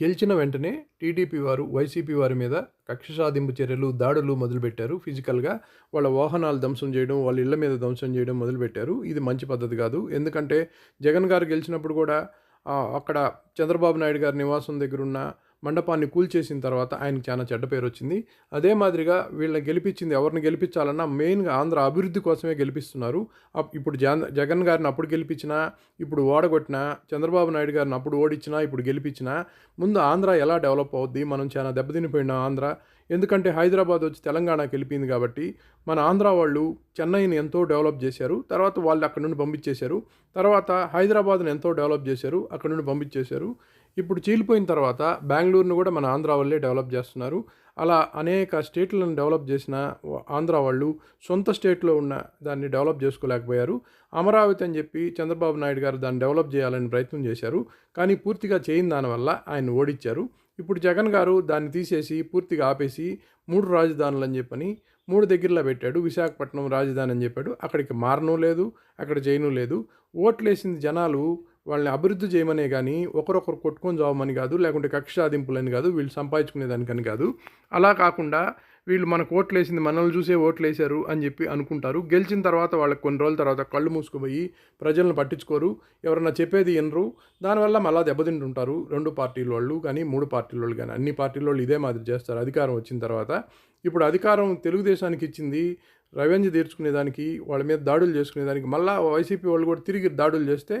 గెలిచిన వెంటనే టీడీపీ వారు వైసీపీ వారి మీద కక్ష సాధింపు చర్యలు దాడులు మొదలుపెట్టారు. ఫిజికల్గా వాళ్ళ వాహనాలు ధ్వంసం చేయడం వాళ్ళ ఇళ్ళ మీద ధ్వంసం చేయడం మొదలుపెట్టారు. ఇది మంచి పద్ధతి కాదు. ఎందుకంటే జగన్ గారు గెలిచినప్పుడు కూడా అక్కడ చంద్రబాబు నాయుడు గారి నివాసం దగ్గర ఉన్న మండపాన్ని కూల్చేసిన తర్వాత ఆయనకు చాలా చెడ్డ పేరు వచ్చింది. అదే మాదిరిగా వీళ్ళని గెలిపించింది ఎవరిని గెలిపించాలన్నా మెయిన్గా ఆంధ్ర అభివృద్ధి కోసమే గెలిపిస్తున్నారు. అప్- ఇప్పుడు జగన్ జగన్ గారిని అప్పుడు గెలిపించినా ఇప్పుడు ఓడగొట్టినా చంద్రబాబు నాయుడు గారిని అప్పుడు ఓడించినా ఇప్పుడు గెలిపించినా ముందు ఆంధ్ర ఎలా డెవలప్ అవుద్ది? మనం చాలా దెబ్బతినిపోయిన ఆంధ్ర. ఎందుకంటే హైదరాబాద్ వచ్చి తెలంగాణకి వెళ్ళిపోయింది కాబట్టి మన ఆంధ్ర వాళ్ళు చెన్నైని ఎంతో డెవలప్ చేశారు. తర్వాత వాళ్ళు అక్కడ నుండి పంపించేశారు. తర్వాత హైదరాబాద్ని ఎంతో డెవలప్ చేశారు. అక్కడ నుండి పంపించేశారు. ఇప్పుడు చీలిపోయిన తర్వాత బెంగళూరును కూడా మన ఆంధ్ర వాళ్ళే డెవలప్ చేస్తున్నారు. అలా అనేక స్టేట్లను డెవలప్ చేసిన ఆంధ్ర వాళ్ళు సొంత స్టేట్లో ఉన్న దాన్ని డెవలప్ చేసుకోలేకపోయారు. అమరావతి అని చెప్పి చంద్రబాబు నాయుడు గారు దాన్ని డెవలప్ చేయాలని ప్రయత్నం చేశారు. కానీ పూర్తిగా చేయని దానివల్ల ఆయన ఓడించారు ఇప్పుడు జగన్ గారు దాన్ని తీసేసి పూర్తిగా ఆపేసి మూడు రాజధానులు అని చెప్పని మూడు దగ్గరలో పెట్టాడు. విశాఖపట్నం రాజధాని అని చెప్పాడు. అక్కడికి మారను లేదు అక్కడ చేయను లేదు. ఓట్లేసింది జనాలు వాళ్ళని అభివృద్ధి చేయమనే కానీ ఒకరొకరు కొట్టుకొని చావమని కాదు లేకుంటే కక్ష సాధింపులని కాదు వీళ్ళు సంపాదించుకునేదానికని కాదు. అలా కాకుండా వీళ్ళు మనకు ఓట్లేసింది మనల్ని చూసే ఓట్లేశారు అని చెప్పి అనుకుంటారు. గెలిచిన తర్వాత వాళ్ళకి కొన్ని రోజుల తర్వాత కళ్ళు మూసుకుపోయి ప్రజలను పట్టించుకోరు. ఎవరన్నా చెప్పేది వినరు. దానివల్ల మళ్ళా దెబ్బతింటుంటారు. రెండు పార్టీల వాళ్ళు కానీ మూడు పార్టీల వాళ్ళు కానీ అన్ని పార్టీల వాళ్ళు ఇదే మాదిరి చేస్తారు. అధికారం వచ్చిన తర్వాత ఇప్పుడు అధికారం తెలుగుదేశానికి ఇచ్చింది రెవెన్యూ తీర్చుకునేదానికి వాళ్ళ మీద దాడులు చేసుకునేదానికి మళ్ళీ వైసీపీ వాళ్ళు కూడా తిరిగి దాడులు చేస్తే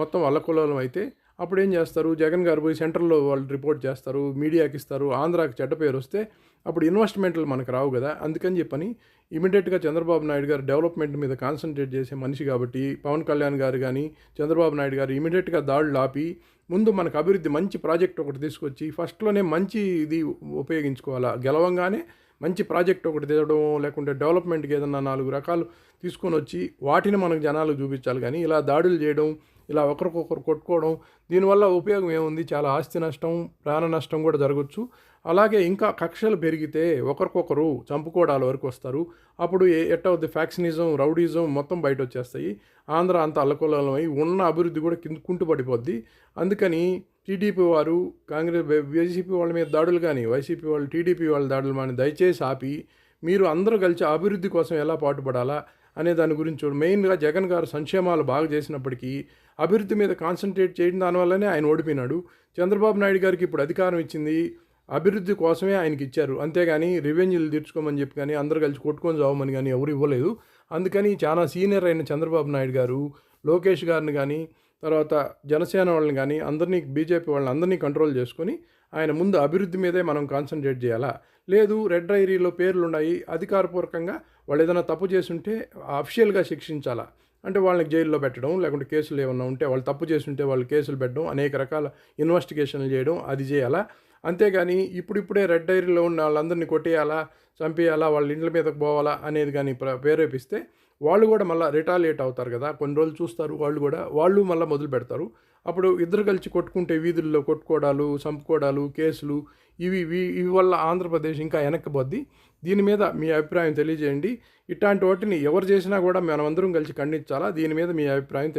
మొత్తం అల్లకొల్లోలం అయితే అప్పుడు ఏం చేస్తారు? జగన్ గారు పోయి సెంట్రల్లో వాళ్ళు రిపోర్ట్ చేస్తారు మీడియాకి ఇస్తారు ఆంధ్రాకి చెడ్డ పేరు వస్తే అప్పుడు ఇన్వెస్ట్మెంట్లు మనకు రావు కదా? అందుకని చెప్పని ఇమీడియట్గా చంద్రబాబు నాయుడు గారు డెవలప్మెంట్ మీద కాన్సన్ట్రేట్ చేసే మనిషి కాబట్టి పవన్ కళ్యాణ్ గారు కానీ చంద్రబాబు నాయుడు గారు ఇమీడియట్గా దాడులు ఆపి ముందు మనకు అభివృద్ధి మంచి ప్రాజెక్ట్ ఒకటి తీసుకొచ్చి ఫస్ట్లోనే మంచి ఇది ఉపయోగించుకోవాలా? గెలవంగానే మంచి ప్రాజెక్ట్ ఒకటి తేవడం లేకుంటే డెవలప్మెంట్కి ఏదన్నా నాలుగు రకాలు తీసుకొని వచ్చి వాటిని మనకు జనాలకు చూపించాలి కానీ ఇలా దాడులు చేయడం ఇలా ఒకరికొకరు కొట్టుకోవడం దీనివల్ల ఉపయోగం ఏముంది? చాలా ఆస్తి నష్టం ప్రాణ నష్టం కూడా జరగచ్చు. అలాగే ఇంకా కక్షలు పెరిగితే ఒకరికొకరు చంపుకోవడాల వరకు వస్తారు. అప్పుడు ఏ- ఎట్టవుద్ది? ఫ్యాక్సినిజం రౌడీజం మొత్తం బయట వచ్చేస్తాయి ఆంధ్ర అంత అల్లకొల్లమై ఉన్న అభివృద్ధి కూడా కింద కుంటుపడిపోద్ది. అందుకని టీడీపీ వారు కాంగ్రెస్ వైసీపీ వాళ్ళ మీద దాడులు కానీ వైసీపీ వాళ్ళు టీడీపీ వాళ్ళ దాడులు కానీ దయచేసి ఆపి మీరు అందరూ కలిసి అభివృద్ధి కోసం ఎలా పాటుపడాలా? అనే దాని గురించి చూడు. మెయిన్గా జగన్ గారు సంక్షేమాలు బాగా చేసినప్పటికీ అభివృద్ధి మీద కాన్సన్ట్రేట్ చేయడం దానివల్లనే ఆయన ఓడిపోయినాడు. చంద్రబాబు నాయుడు గారికి ఇప్పుడు అధికారం ఇచ్చింది అభివృద్ధి కోసమే ఆయనకి ఇచ్చారు. అంతేగాని రెవెన్యూలు తీర్చుకోమని చెప్పి కానీ అందరు కలిసి కొట్టుకొని చావమని కానీ ఎవరు ఇవ్వలేదు. అందుకని చాలా సీనియర్ అయిన చంద్రబాబు నాయుడు గారు లోకేష్ గారిని కానీ తర్వాత జనసేన వాళ్ళని కానీ అందరినీ బీజేపీ వాళ్ళని అందరినీ కంట్రోల్ చేసుకొని ఆయన ముందు అభివృద్ధి మీదే మనం కాన్సన్ట్రేట్ చేయాలా? లేదు రెడ్ డైరీలో పేర్లు ఉన్నాయి అధికారపూర్వకంగా వాళ్ళు ఏదైనా తప్పు చేస్తుంటే అఫిషియల్గా శిక్షించాలా? అంటే వాళ్ళకి జైల్లో పెట్టడం లేకుంటే కేసులు ఏమన్నా ఉంటే వాళ్ళు తప్పు చేస్తుంటే వాళ్ళు కేసులు పెట్టడం అనేక రకాల ఇన్వెస్టిగేషన్లు చేయడం అది చేయాలా? అంతేగాని ఇప్పుడిప్పుడే రెడ్ డైరీలో ఉన్న వాళ్ళందరినీ కొట్టేయాలా చంపేయాలా వాళ్ళ ఇండ్ల మీదకి పోవాలా అనేది కానీ ప్రేరేపిస్తే వాళ్ళు కూడా మళ్ళీ రిటాలియేట్ అవుతారు కదా. కొన్ని రోజులు చూస్తారు వాళ్ళు కూడా వాళ్ళు మళ్ళీ మొదలు పెడతారు. అప్పుడు ఇద్దరు కలిసి కొట్టుకుంటే వీధుల్లో కొట్టుకోవడాలు చంపుకోవడాలు కేసులు ఇవి ఇవి ఇవి వల్ల ఆంధ్రప్రదేశ్ ఇంకా వెనక్కిపోద్ది. దీని మీద మీ అభిప్రాయం తెలియజేయండి. ఇట్లాంటి వాటిని ఎవరు చేసినా కూడా మనమందరం కలిసి ఖండించాలా? దీని మీద మీ అభిప్రాయం